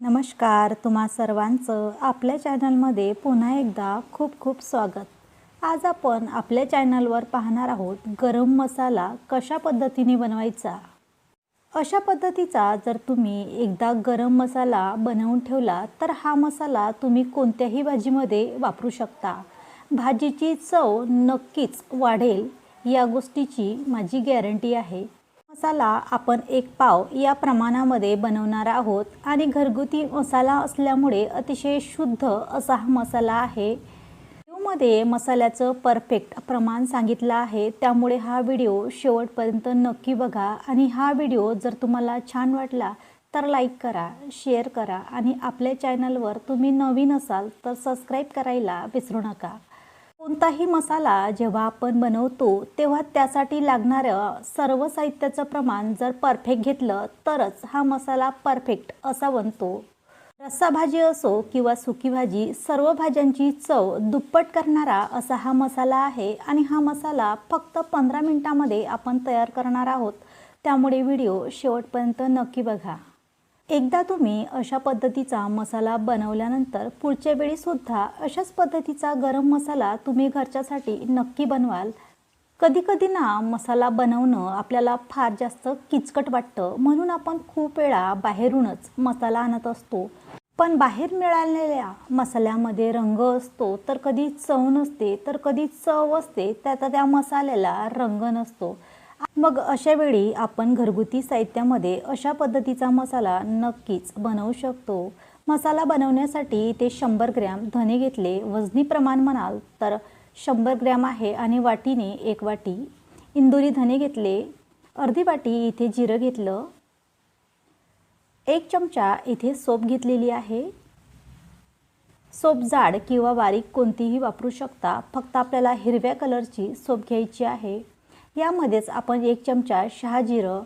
नमस्कार तुम्हा सर्वांचं आपल्या चॅनलमध्ये पुन्हा एकदा खूप खूप स्वागत. आज आपण आपल्या चॅनलवर पाहणार आहोत गरम मसाला कशा पद्धतीने बनवायचा? अशा पद्धतीचा जर तुम्ही एकदा गरम मसाला बनवून ठेवला तर हा मसाला तुम्ही कोणत्याही भाजीमध्ये वापरू शकता. भाजीची चव नक्कीच वाढेल या गोष्टीची माझी गॅरंटी आहे. मसाला आपण एक पाव या प्रमाणामध्ये बनवणार आहोत आणि घरगुती मसाला असल्यामुळे अतिशय शुद्ध असा हा मसाला आहे. व्हिडिओमध्ये मसाल्याचं परफेक्ट प्रमाण सांगितलं आहे. त्यामुळे हा व्हिडिओ शेवटपर्यंत नक्की बघा आणि हा व्हिडिओ जर तुम्हाला छान वाटला तर लाईक करा शेअर करा आणि आपल्या चॅनलवर तुम्ही नवीन असाल तर सबस्क्राईब करायला विसरू नका. कोणताही मसाला जेव्हा आपण बनवतो तेव्हा त्यासाठी लागणारं सर्व साहित्याचं प्रमाण जर परफेक्ट घेतलं तरच हा मसाला परफेक्ट असा बनतो. रस्सा भाजी असो किंवा सुकी भाजी सर्व भाज्यांची चव दुप्पट करणारा असा हा मसाला आहे आणि हा मसाला फक्त पंधरा मिनटामध्ये आपण तयार करणार आहोत. त्यामुळे व्हिडिओ शेवटपर्यंत नक्की बघा. एकदा तुम्ही अशा पद्धतीचा मसाला बनवल्यानंतर पुढच्या वेळीसुद्धा अशाच पद्धतीचा गरम मसाला तुम्ही घरच्यासाठी नक्की बनवाल. कधी कधी ना मसाला बनवणं आपल्याला फार जास्त किचकट वाटतं म्हणून आपण खूप वेळा बाहेरूनच मसाला आणत असतो. पण बाहेर मिळालेल्या मसाल्यामध्ये रंग असतो तर कधी चव नसते तर कधी चव असते त्याचा त्या मसाल्याला रंग नसतो. मग अशा वेळी आपण घरगुती साहित्यामध्ये अशा पद्धतीचा मसाला नक्कीच बनवू शकतो. मसाला बनवण्यासाठी ते शंभर ग्रॅम धने घेतले वजनी प्रमाण म्हणाल तर शंभर ग्रॅम आहे आणि वाटीने एक वाटी. इंदोरी धने घेतले अर्धी वाटी इथे जिरं घेतलं. एक चमचा इथे सोप घेतलेली आहे. सोप जाड किंवा बारीक कोणतीही वापरू शकता फक्त आपल्याला हिरव्या कलरची सोप घ्यायची आहे. यामध्येच आपण एक चमचा शहाजिरं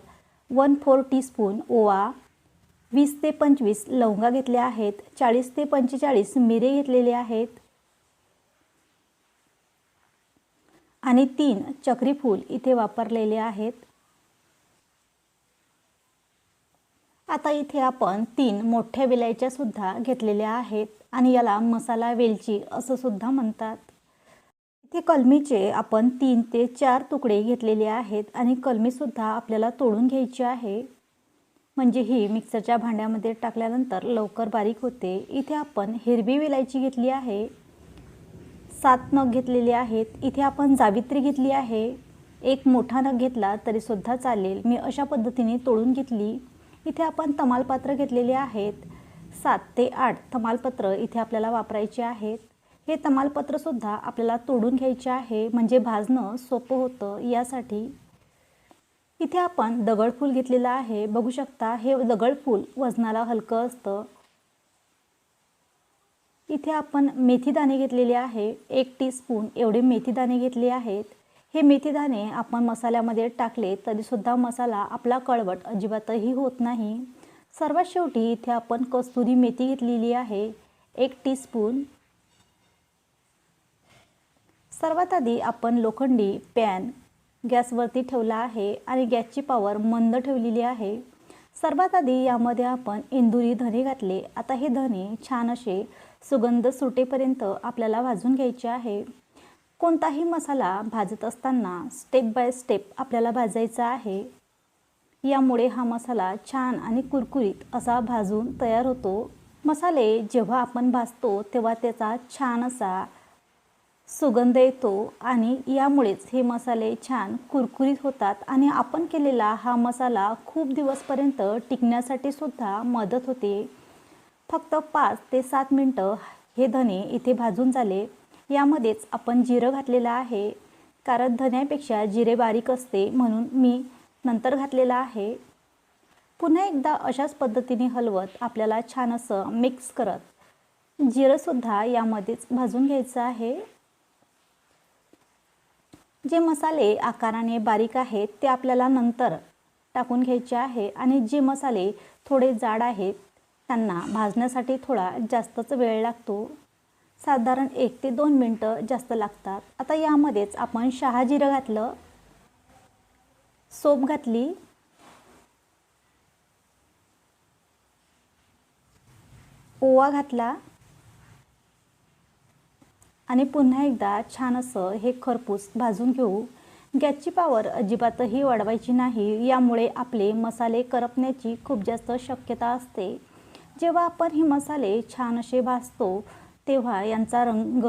वन फोर टीस्पून ओवा वीस ते पंचवीस लवंगा घेतल्या आहेत चाळीस ते पंचेचाळीस मिरे घेतलेले आहेत आणि तीन चक्री फूल इथे वापरलेले आहेत. आता इथे आपण तीन मोठ्या वेलायच्या सुद्धा घेतलेल्या आहेत आणि याला मसाला वेलची असं सुद्धा म्हणतात. इथे कलमीचे आपण तीन ते चार तुकडे घेतलेले आहेत आणि कलमीसुद्धा आपल्याला तोडून घ्यायची आहे. म्हणजे ही मिक्सरच्या भांड्यामध्ये टाकल्यानंतर लवकर बारीक होते. इथे आपण हिरवी विलायची घेतली आहे. सात नग घेतलेले आहेत. इथे आपण जावित्री घेतली आहे. एक मोठा नग घेतला तरीसुद्धा चालेल. मी अशा पद्धतीने तोडून घेतली. इथे आपण तमालपत्र घेतलेले आहेत. सात ते आठ तमालपत्र इथे आपल्याला वापरायचे आहेत. हे तमालपत्रसुद्धा आपल्याला तोडून घ्यायचे आहे. म्हणजे भाजणं सोपं होतं यासाठी. इथे आपण दगडफूल घेतलेलं आहे. बघू शकता हे दगडफूल वजनाला हलकं असतं. इथे आपण मेथीदाणे घेतलेले आहे. एक टीस्पून एवढे मेथीदाणे घेतले आहेत. हे मेथीदाणे आपण मसाल्यामध्ये टाकले तरीसुद्धा मसाला आपला कळवट अजिबातही होत नाही. सर्वात शेवटी इथे आपण कस्तुरी मेथी घेतलेली आहे. एक टीस्पून सर्वात आधी आपण लोखंडी पॅन गॅसवरती ठेवला आहे आणि गॅसची पॉवर मंद ठेवलेली आहे. सर्वात आधी यामध्ये आपण इंदुरी धने घातले. आता हे धने छान असे सुगंध सुटेपर्यंत आपल्याला भाजून घ्यायचे आहे. कोणताही मसाला भाजत असताना स्टेप बाय स्टेप आपल्याला भाजायचा आहे. यामुळे हा मसाला छान आणि कुरकुरीत असा भाजून तयार होतो. मसाले जेव्हा आपण भाजतो तेव्हा त्याचा छान असा सुगंध येतो आणि यामुळेच हे मसाले छान कुरकुरीत होतात आणि आपण केलेला हा मसाला खूप दिवसपर्यंत टिकण्यासाठी सुद्धा मदत होते. फक्त पाच ते सात मिनटं हे धने इथे भाजून झाले. यामध्येच आपण जिरं घातलेलं आहे. कारण धन्यापेक्षा जिरे बारीक असते म्हणून मी नंतर घातलेलं आहे. पुन्हा एकदा अशाच पद्धतीने हलवत आपल्याला छान असं मिक्स करत जिरंसुद्धा यामध्येच भाजून घ्यायचं आहे. जे मसाले आकाराने बारीक आहेत ते आपल्याला नंतर टाकून घ्यायचे आहे आणि जे मसाले थोडे जाड आहेत त्यांना भाजण्यासाठी थोडा जास्तच वेळ लागतो. साधारण एक ते दोन मिनटं जास्त लागतात. आता यामध्येच आपण शहाजिरं घातलं. सोप घातली. ओवा घातला. आणि पुन्हा एकदा छान असं हे खरपूस भाजून घेऊ. गॅसची पावर अजिबातही वाढवायची नाही यामुळे आपले मसाले करपण्याची खूप जास्त शक्यता असते. जेव्हा आपण हे मसाले छान असे भाजतो तेव्हा यांचा रंग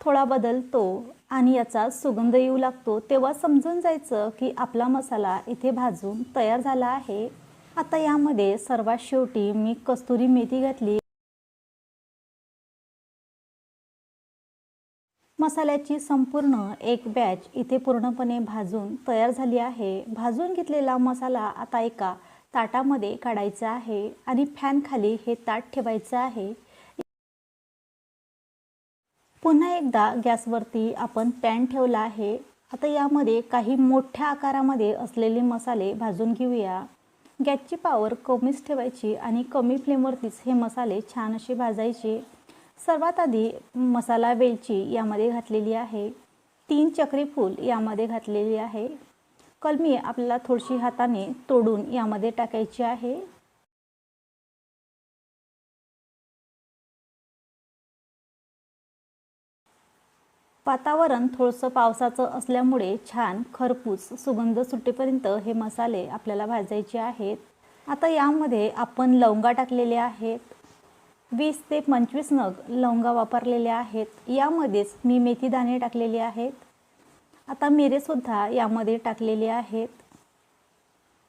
थोडा बदलतो आणि याचा सुगंध येऊ लागतो. तेव्हा समजून जायचं की आपला मसाला इथे भाजून तयार झाला आहे. आता यामध्ये सर्वात शेवटी मी कस्तुरी मेथी घातली. मसाल्याची संपूर्ण एक बॅच इथे पूर्णपणे भाजून तयार झाली आहे. भाजून घेतलेला मसाला आता एका ताटामध्ये काढायचा आहे आणि फॅन खाली हे ताट ठेवायचं आहे. पुन्हा एकदा गॅसवरती आपण पॅन ठेवला आहे. आता यामध्ये काही मोठ्या आकारामध्ये असलेले मसाले भाजून घेऊया. गॅसची पावर कमीच ठेवायची आणि कमी फ्लेमवरतीच हे मसाले छान असे भाजायचे. सर्वात आधी मसाला वेलची यामध्ये घातलेली आहे. तीन चक्री फूल यामध्ये घातलेली आहे. कलमी आपल्याला थोडीशी हाताने तोडून यामध्ये टाकायची आहे. वातावरण थोडंसं पावसाचं असल्यामुळे छान खरपूस सुगंध सुटेपर्यंत हे मसाले आपल्याला भाजायचे आहेत. आता यामध्ये आपण लवंगा टाकलेले आहेत. वीस ते पंचवीस नग लवंगा वापरलेल्या आहेत. यामध्येच मी मेथी दाणे टाकलेले आहेत. आता मिरेसुद्धा यामध्ये टाकलेले आहेत.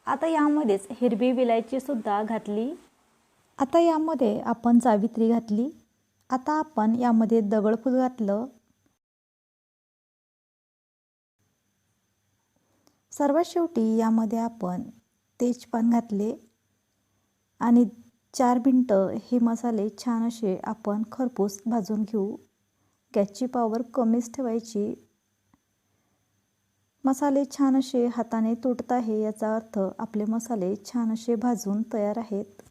आता यामध्येच हिरवी विलायचीसुद्धा घातली. आता यामध्ये आपण जावित्री घातली. आता आपण यामध्ये दगडफूल घातलं. सर्वात शेवटी यामध्ये आपण तेजपान घातले आणि चार मिनटं हे मसाले छान असे आपण खरपूस भाजून घेऊ. गॅसची पावर कमीच ठेवायची. मसाले छान असे हाताने तुटत आहे याचा अर्थ आपले मसाले छान असे भाजून तयार आहेत.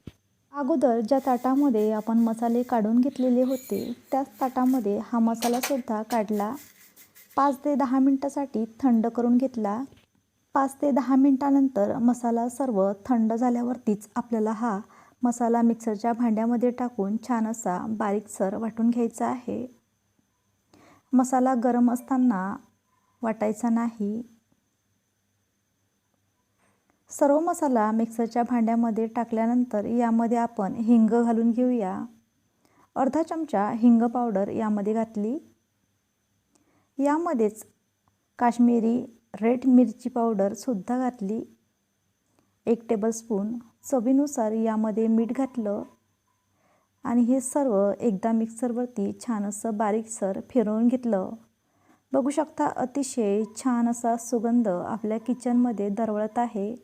अगोदर ज्या ताटामध्ये आपण मसाले काढून घेतलेले होते त्याच ताटामध्ये हा मसालासुद्धा काढला. पाच ते दहा मिनटासाठी थंड करून घेतला. पाच ते दहा मिनटानंतर मसाला सर्व थंड झाल्यावरतीच आपल्याला हा मसाला मिक्सरच्या भांड्यामध्ये टाकून छान असा बारीकसर वाटून घ्यायचा आहे. मसाला गरम असताना वाटायचा नाही. सर्व मसाला मिक्सरच्या भांड्यामध्ये टाकल्यानंतर यामध्ये आपण हिंग घालून घेऊया. अर्धा चमचा हिंग पावडर यामध्ये घातली. यामध्येच काश्मीरी रेड मिरची पावडरसुद्धा घातली. एक टेबलस्पून चवीनुसार यामध्ये मीठ घातलं. आणि हे सर्व एकदा मिक्सरवरती छान असं बारीकसर फिरवून घेतलं. बघू शकता अतिशय छान असा सुगंध आपल्या किचनमध्ये दरवळत आहे.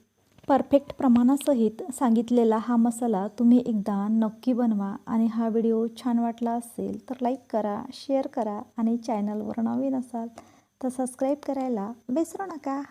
परफेक्ट प्रमाणासहित सांगितलेला हा मसाला तुम्ही एकदा नक्की बनवा आणि हा व्हिडिओ छान वाटला असेल तर लाईक करा शेअर करा आणि चॅनलवर नवीन असाल तर सबस्क्राईब करायला विसरू नका.